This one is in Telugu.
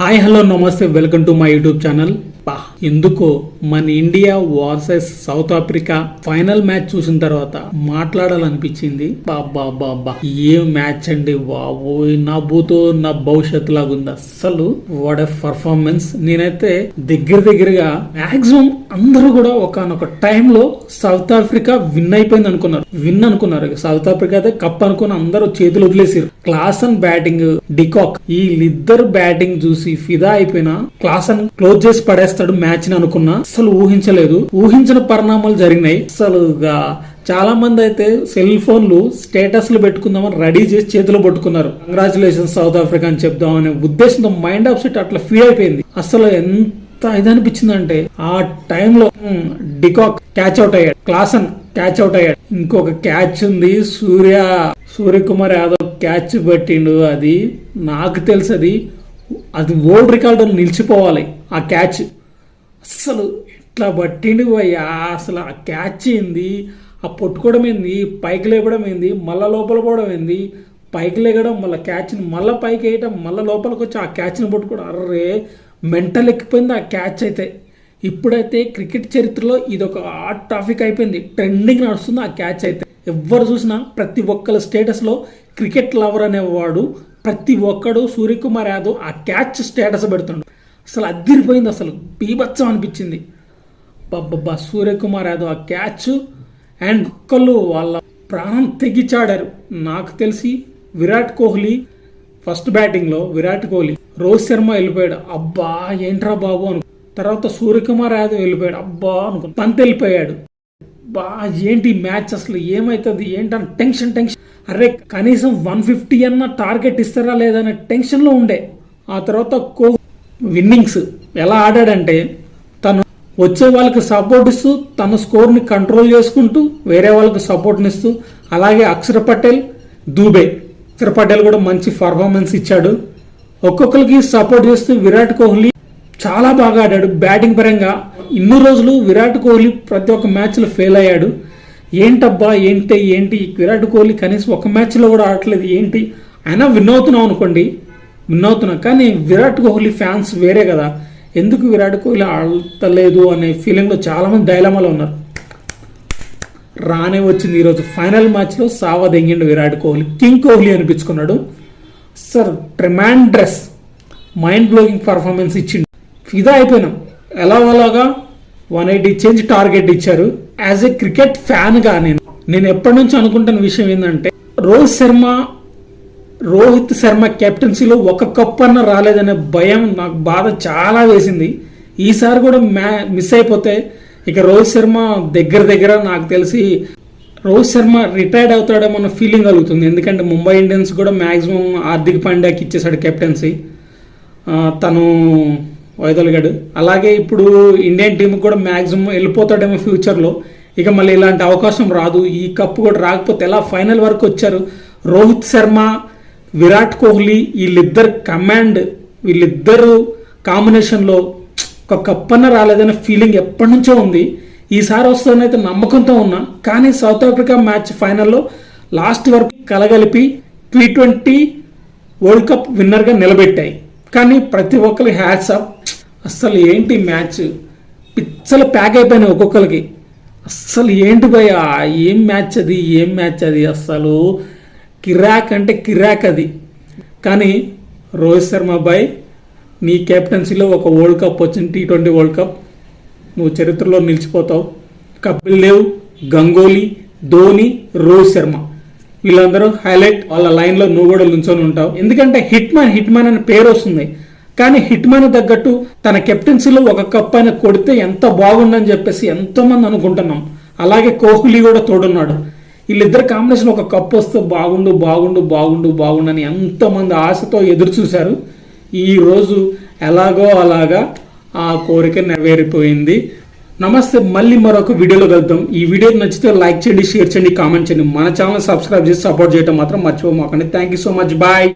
హాయ్ హలో నమస్తే welcome to my YouTube channel. పా. ఎందుకో మన India versus South Africa final match చూసిన తర్వాత మాట్లాడాలనిపించింది. బాబా బాబా ఏ మ్యాచ్ అండి బాబో నా భూతో నా భవిష్యత్తు లాగుంది. అస్సలు వాడ పర్ఫార్మెన్స్. నేనైతే దగ్గర దగ్గరగా మాక్సిమం అందరూ కూడా ఒకనొక టైంలో సౌత్ ఆఫ్రికా విన్ అయిపోయింది అనుకున్నారు. విన్ అనుకున్నారు. సౌత్ ఆఫ్రికా అయితే కప్ అనుకుని అందరూ చేతులు వదిలేసారు class and batting de Kock వీళ్ళిద్దరు బ్యాటింగ్ చూసి ఫిదా అయిపోయినా క్లాస్ అని క్లోజ్ చేసి పడేస్తాడు మ్యాచ్ని అనుకున్నా. అసలు ఊహించలేదు. ఊహించిన పరిణామాలు జరిగినాయి. అసలు చాలా మంది అయితే సెల్ ఫోన్లు స్టేటస్లు పెట్టుకుందామని రెడీ చేసి చేతిలో పట్టుకున్నారు. కంగ్రాచులేషన్ సౌత్ ఆఫ్రికా అని చెప్దామనే ఉద్దేశంతో మైండ్ ఆఫ్ సెట్ అట్లా ఫీల్ అయిపోయింది. అసలు ఎంత ఇది అనిపించిందంటే ఆ టైంలో డికాక్ క్యాచ్ అవుట్ అయ్యాడు. క్లాసన్ క్యాచ్ అవుట్ అయ్యాడు. ఇంకొక క్యాచ్ ఉంది. సూర్య సూర్యకుమార్ యాదవ్ క్యాచ్ పట్టిండు. అది నాకు తెలుసు. అది ఓల్డ్ రికార్డులు నిలిచిపోవాలి. ఆ క్యాచ్ అస్సలు ఇట్లా పట్టిండు అయ్యా అసలు ఆ క్యాచ్ ఏంది? ఆ పట్టుకోవడం ఏంది? పైకి లేపడం ఏంది? మళ్ళా లోపల పోవడం ఏంది? పైకి లేగడం మళ్ళీ క్యాచ్ని మళ్ళీ పైకి వేయటం మళ్ళీ లోపలికి వచ్చి ఆ క్యాచ్ని పట్టుకోవడం. అర్రే మెంటల్ ఎక్కిపోయింది ఆ క్యాచ్ అయితే. ఇప్పుడైతే క్రికెట్ చరిత్రలో ఇది ఒక హాట్ టాపిక్ అయిపోయింది. ట్రెండింగ్ నడుస్తుంది ఆ క్యాచ్ అయితే. ఎవరు చూసినా ప్రతి ఒక్కరి స్టేటస్లో క్రికెట్ లవర్ అనేవాడు ప్రతి ఒక్కడు సూర్యకుమార్ యాదవ్ ఆ క్యాచ్ స్టేటస్ పెడుతుండు. అసలు అద్దిరిపోయింది అసలు. బీభత్సం అనిపించింది. బాబ్బా సూర్యకుమార్ యాదవ్ ఆ క్యాచ్ అండ్ ఒక్కళ్ళు వాళ్ళ ప్రాణం తెగిచాడారు. నాకు తెలిసి విరాట్ కోహ్లీ ఫస్ట్ బ్యాటింగ్లో విరాట్ కోహ్లీ రోహిత్ శర్మ వెళ్ళిపోయాడు. అబ్బా ఏంట్రా బాబు అను తర్వాత సూర్యకుమార్ యాదవ్ వెళ్ళిపోయాడు. అబ్బా అనుకో పంత్ వెళ్ళిపోయాడు. బా ఏంటి మ్యాచ్ అసలు? ఏమవుతుంది ఏంటని టెన్షన్ టెన్షన్. అరే కనీసం వన్ ఫిఫ్టీ అన్న టార్గెట్ ఇస్తారా లేదనే టెన్షన్లో ఉండే. ఆ తర్వాత కో విన్నింగ్స్ ఎలా ఆడాడంటే తను వచ్చే వాళ్ళకి సపోర్ట్ ఇస్తూ తన స్కోర్ని కంట్రోల్ చేసుకుంటూ వేరే వాళ్ళకి సపోర్ట్ని ఇస్తూ అలాగే అక్షర పటేల్ దూబే. అక్షర పటేల్ కూడా మంచి పర్ఫార్మెన్స్ ఇచ్చాడు. ఒక్కొక్కరికి సపోర్ట్ చేస్తూ విరాట్ కోహ్లీ చాలా బాగా ఆడాడు. బ్యాటింగ్ పరంగా ఇన్ని రోజులు విరాట్ కోహ్లీ ప్రతి ఒక్క మ్యాచ్లో ఫెయిల్ అయ్యాడు. ఏంటబ్బా ఏంటి ఏంటి? విరాట్ కోహ్లీ కనీసం ఒక మ్యాచ్లో కూడా ఆడట్లేదు ఏంటి? అయినా విన్ అవుతున్నాం అనుకోండి. విన్ అవుతున్నాం కానీ విరాట్ కోహ్లీ ఫ్యాన్స్ వేరే కదా. ఎందుకు విరాట్ కోహ్లీ ఆడతలేదు అనే ఫీలింగ్లో చాలామంది డైలమాలో ఉన్నారు. రానే వచ్చింది ఈరోజు ఫైనల్ మ్యాచ్లో సావా దెంగిండు Virat Kohli. King Kohli అనిపించుకున్నాడు. Sir tremendous mind blowing performance ఇచ్చిండు. ఫిదా అయిపోయినాం ఎలా అలాగా? వన్ ఎయిటీ చేంజ్ టార్గెట్ ఇచ్చారు. యాజ్ ఎ క్రికెట్ ఫ్యాన్గా నేను నేను ఎప్పటి నుంచి అనుకుంటున్న విషయం ఏంటంటే రోహిత్ శర్మ రోహిత్ శర్మ కెప్టెన్సీలో ఒక కప్ అన్న రాలేదనే భయం నాకు బాధ చాలా వేసింది. ఈసారి కూడా మ్యా మిస్ అయిపోతే ఇక రోహిత్ శర్మ దగ్గర దగ్గర నాకు తెలిసి రోహిత్ శర్మ రిటైర్డ్ అవుతాడేమో అన్న ఫీలింగ్ కలుగుతుంది. ఎందుకంటే ముంబై ఇండియన్స్ కూడా మ్యాక్సిమం హార్దిక్ పాండ్యాకి ఇచ్చేసాడు కెప్టెన్సీ తను వైదొలిగాడు. అలాగే ఇప్పుడు ఇండియన్ టీం కూడా మ్యాక్సిమం వెళ్ళిపోతాడేమో ఫ్యూచర్లో. ఇక మళ్ళీ ఇలాంటి అవకాశం రాదు. ఈ కప్ కూడా రాకపోతే ఎలా ఫైనల్ వరకు వచ్చారు? రోహిత్ శర్మ విరాట్ కోహ్లీ వీళ్ళిద్దరు కమాండ్. వీళ్ళిద్దరు కాంబినేషన్లో ఒక కప్ రాలేదనే ఫీలింగ్ ఎప్పటి నుంచో ఉంది. ఈసారి వస్తుందనైతే నమ్మకంతో ఉన్నా. కానీ సౌత్ ఆఫ్రికా మ్యాచ్ ఫైనల్లో లాస్ట్ వరకు కలగలిపి టీ ట్వంటీ వరల్డ్ కప్ విన్నర్గా నిలబెట్టాయి. కానీ ప్రతి ఒక్కరికి హ్యాట్స్ అప్ అస్సలు ఏంటి మ్యాచ్? పిచ్చలు ప్యాక్ అయిపోయినాయి ఒక్కొక్కరికి. అస్సలు ఏంటి భయ ఏం మ్యాచ్ అది? ఏం మ్యాచ్ అది? అస్సలు కిరాక్ అంటే కిరాక్ అది. కానీ రోహిత్ శర్మ బాయ్ నీ కెప్టెన్సీలో ఒక వరల్డ్ కప్ వచ్చింది టీ ట్వంటీ వరల్డ్ కప్. నువ్వు చరిత్రలో నిలిచిపోతావు. కపిల్ దేవ్ గంగోలీ ధోని రోహిత్ శర్మ. వీళ్ళందరూ హైలైట్ వాళ్ళ లైన్లో నువ్వు కూడా నిల్చొని ఉంటావు. ఎందుకంటే హిట్ మ్యాన్ హిట్ మ్యాన్ అనే పేరు వస్తుంది. కానీ హిట్ మ్యాన్ తగ్గట్టు తన కెప్టెన్సీలో ఒక కప్ అయినా కొడితే ఎంత బాగుందని చెప్పేసి ఎంతో మంది అనుకుంటున్నాం. అలాగే కోహ్లీ కూడా తోడున్నాడు. వీళ్ళిద్దరు కాంబినేషన్ ఒక కప్ వస్తే బాగుండు బాగుండు బాగుండు బాగుండు అని ఎంతమంది ఆశతో ఎదురు చూశారు. ఈ రోజు ఎలాగో అలాగా ఆ కోరిక నెరవేరిపోయింది. నమస్తే మళ్ళీ మరొక వీడియోలో కలుద్దాం. ఈ వీడియో నచ్చితే లైక్ చేయండి షేర్ చేయండి కామెంట్ చేయండి. మన ఛానల్ సబ్స్క్రైబ్ చేసి సపోర్ట్ చేయడం మాత్రం మర్చిపోమాకండి. Thank you so much bye